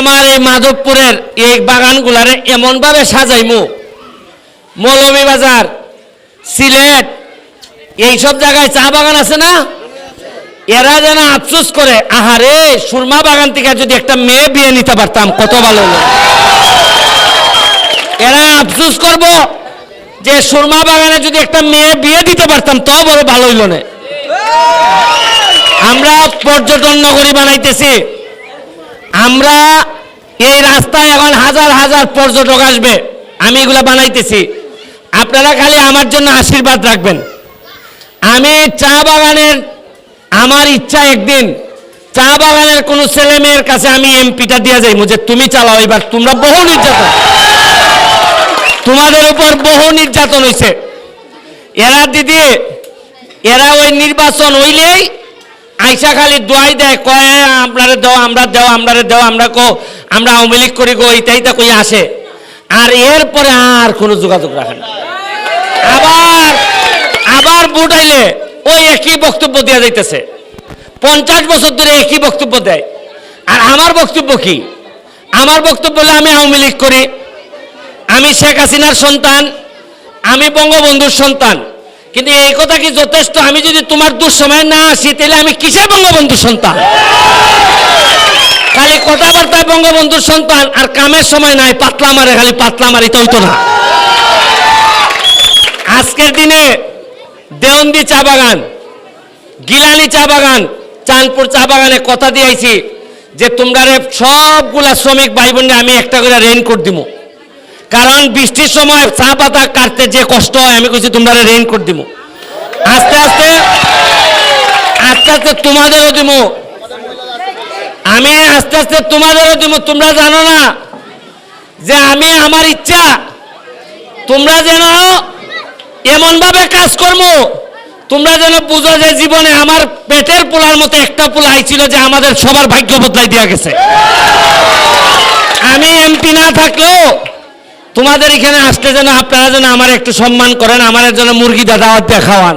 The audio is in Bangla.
আমার এই মাধবপুরের এই বাগানগুলারে এমনভাবে সাজাইমু। মৌলভীবাজার সিলেট, এইসব জায়গায় চা বাগান আছে না? এরা যেন আফসোস করে, আহারে, সুরমা বাগান থেকে যদি একটা মেয়ে বিয়ে নিতে পারতাম, কত ভালো এরা আফসোস করব যে সুরমা বাগানে যদি একটা মেয়ে বিয়ে দিতে পারতাম, তাও বড় ভালো হইল না। আমরা পর্যটন নগরী বানাইতেছি। আমরা এই রাস্তায় এখন হাজার হাজার পর্যটক আসবে, আমি এগুলা বানাইতেছি। আপনারা খালি আমার জন্য আশীর্বাদ রাখবেন। আমি চা বাগানের, আমার ইচ্ছা একদিন, চা বাগানের কোন ছেলে মেয়ের কাছে আমি এমপিটা দিয়ে যাই যে, তুমি চালাও এবার, তোমরা বহু নির্যাতন। তোমাদের উপর বহু নির্যাতন হয়েছে এরা দিদি, এরা ওই নির্বাচন হইলেই আইসা খালি দোয়াই দেয়, কয় আপনারে দেও, আমরা দেও, আমরারে দেও, আমরা কো, আমরা আওয়ামী লীগ করি গো, এইটাই তা কই আসে। আর এরপরে আর কোনো যোগাযোগ রাখে না। আবার আবার ভোট আইলে ওই একই বক্তব্য দেওয়া যাইতেছে। পঞ্চাশ বছর ধরে একই বক্তব্য দেয়। আর আমার বক্তব্য কি? আমার বক্তব্য হলো আমি আওয়ামী লীগ করি। আমি শেখ হাসিনার সন্তান, আমি বঙ্গবন্ধুর সন্তান। কিন্তু এই কথা কি যথেষ্ট? আমি যদি তোমার দুঃসময় না আসি, তাহলে আমি কিসের বঙ্গবন্ধু সন্তান? খালি কথাবার্তায় বঙ্গবন্ধুর সন্তান, আর কামের সময় নাই, পাতলা মারে, খালি পাতলা মারি তো না? আজকের দিনে দেওন্দি চা বাগান, গিলানি চা বাগান, চাঁদপুর চা বাগানে কথা দিয়েছি যে তোমরা সবগুলা শ্রমিক ভাই বোনরা আমি একটা করে রেইনকোট দিব কারণ বৃষ্টির সময় চা পাতা কাটতে যে কষ্ট হয়, আমি কইছি তোমরা রেইনকোট দিব আস্তে আস্তে আস্তে আস্তে তোমাদেরও দিব আমি আস্তে আস্তে তোমাদেরও দিব তোমরা জানো না যে আমি আমার ইচ্ছা, তোমরা যেন এমন ভাবে কাজ করব তোমরা যেন বুঝো যে জীবনে আমার পেটের পোলার মতো একটা পোলা আইছিল যে আমাদের সবার ভাগ্য বদলাই দেওয়া গেছে। আমি এমপি না থাকলেও তোমাদের এখানে আসলে যেন আপনারা যেন আমার একটু সম্মান করেন, আমার যেন মুরগি দাদা দেখাওয়ান। খাওয়ান